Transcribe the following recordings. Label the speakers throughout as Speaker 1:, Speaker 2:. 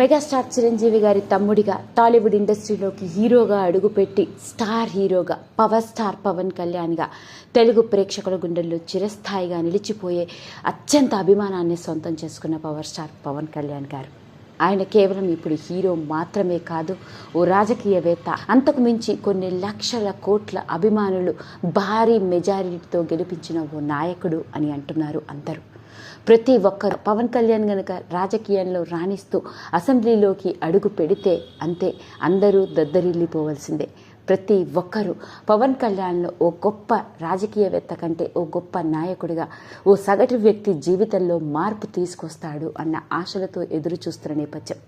Speaker 1: Megastar Chiranjeevi గారి తమ్ముడిగా టాలీవుడ్ ఇండస్ట్రీలోకి హీరోగా అడుగుపెట్టి స్టార్ హీరోగా పవర్ స్టార్ పవన్ కళ్యాణ్గా తెలుగు ప్రేక్షకుల గుండెల్లో చిరస్థాయిగా నిలిచిపోయే అత్యంత అభిమానాన్ని సొంతం చేసుకున్న పవర్ స్టార్ పవన్ కళ్యాణ్ గారు. ఆయన కేవలం ఇప్పుడు హీరో మాత్రమే కాదు ఓ రాజకీయవేత్త అంతకు మించి కొన్ని లక్షల కోట్ల అభిమానులు భారీ మెజారిటీతో గెలిపించిన ఓ నాయకుడు అని అంటున్నారు అందరూ. ప్రతి ఒక్కరు పవన్ కళ్యాణ్ గనక రాజకీయాల్లో రాణిస్తూ అసెంబ్లీలోకి అడుగు పెడితే అంతే అందరూ దద్దరిల్లిపోవలసిందే. ప్రతి ఒక్కరూ. పవన్ కళ్యాణ్లో ఓ గొప్ప రాజకీయవేత్త కంటే ఓ గొప్ప నాయకుడిగా ఓ సగటు వ్యక్తి జీవితంలో మార్పు తీసుకొస్తాడు అన్న ఆశలతో ఎదురు చూస్తున్న నేపథ్యం.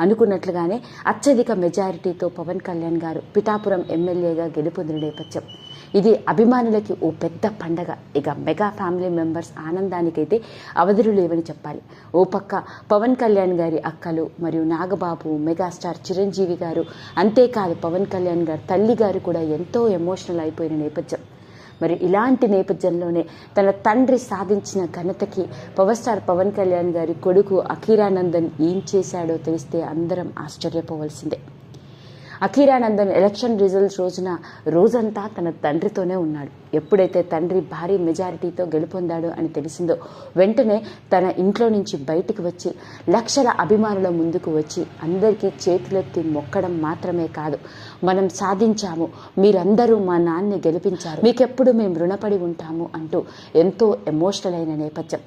Speaker 1: అనుకున్నట్లుగానే అత్యధిక మెజారిటీతో పవన్ కళ్యాణ్ గారు పిఠాపురం ఎమ్మెల్యేగా గెలుపొందిన నేపథ్యం. ఇది అభిమానులకి ఓ పెద్ద పండగ. ఇక మెగా ఫ్యామిలీ మెంబర్స్ ఆనందానికైతే అవధులు లేవని చెప్పాలి. ఓ పక్క పవన్ కళ్యాణ్ గారి అక్కలు మరియు నాగబాబు మెగాస్టార్ చిరంజీవి గారు అంతేకాదు పవన్ కళ్యాణ్ గారు తల్లి గారు కూడా ఎంతో ఎమోషనల్ అయిపోయిన నేపథ్యం. మరి ఇలాంటి నేపథ్యంలోనే తన తండ్రి సాధించిన ఘనతకి పవర్ స్టార్ పవన్ కళ్యాణ్ గారి కొడుకు అఖీరానందన్ ఏం చేశాడో తెలిస్తే అందరం ఆశ్చర్యపోవలసిందే. అఖీరానందన్ ఎలక్షన్ రిజల్ట్స్ రోజున రోజంతా తన తండ్రితోనే ఉన్నాడు. ఎప్పుడైతే తండ్రి భారీ మెజారిటీతో గెలుపొందాడు అని తెలిసిందో వెంటనే తన ఇంట్లో నుంచి బయటికి వచ్చి లక్షల అభిమానుల ముందుకు వచ్చి అందరికీ చేతులెత్తి మొక్కడం మాత్రమే కాదు మనం సాధించాము. మీరందరూ మా నాన్ని గెలిపించారు. మీకెప్పుడు మేము రుణపడి ఉంటాము అంటూ ఎంతో ఎమోషనల్ అయిన నేపథ్యం.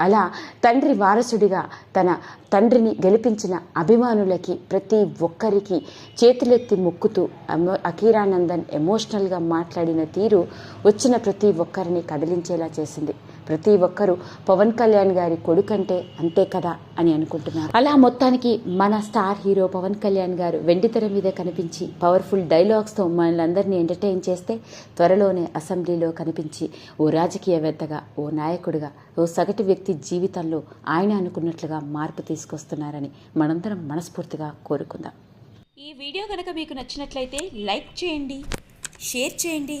Speaker 1: అలా తండ్రి వారసుడిగా తన తండ్రిని గెలిపించిన అభిమానులకి ప్రతి ఒక్కరికి చేతులెత్తి మొక్కుతూ అమో అఖీరానందన్ ఎమోషనల్గా మాట్లాడిన తీరు వచ్చిన ప్రతి ఒక్కరిని కదిలించేలా చేసింది. ప్రతి ఒక్కరూ పవన్ కళ్యాణ్ గారి కొడుకంటే అంతే కదా అని అనుకుంటున్నారు. అలా మొత్తానికి మన స్టార్ హీరో పవన్ కళ్యాణ్ గారు వెండితెర మీద కనిపించి పవర్ఫుల్ డైలాగ్స్తో మనల్ని ఎంటర్టైన్ చేస్తే త్వరలోనే అసెంబ్లీలో కనిపించి ఓ రాజకీయవేత్తగా ఓ నాయకుడిగా ఓ సగటు వ్యక్తి జీవితంలో ఆయన అనుకున్నట్లుగా మార్పు తీసుకొస్తున్నారని మనందరం మనస్ఫూర్తిగా కోరుకుందాం.
Speaker 2: ఈ వీడియో కనుక మీకు నచ్చినట్లయితే లైక్ చేయండి షేర్ చేయండి.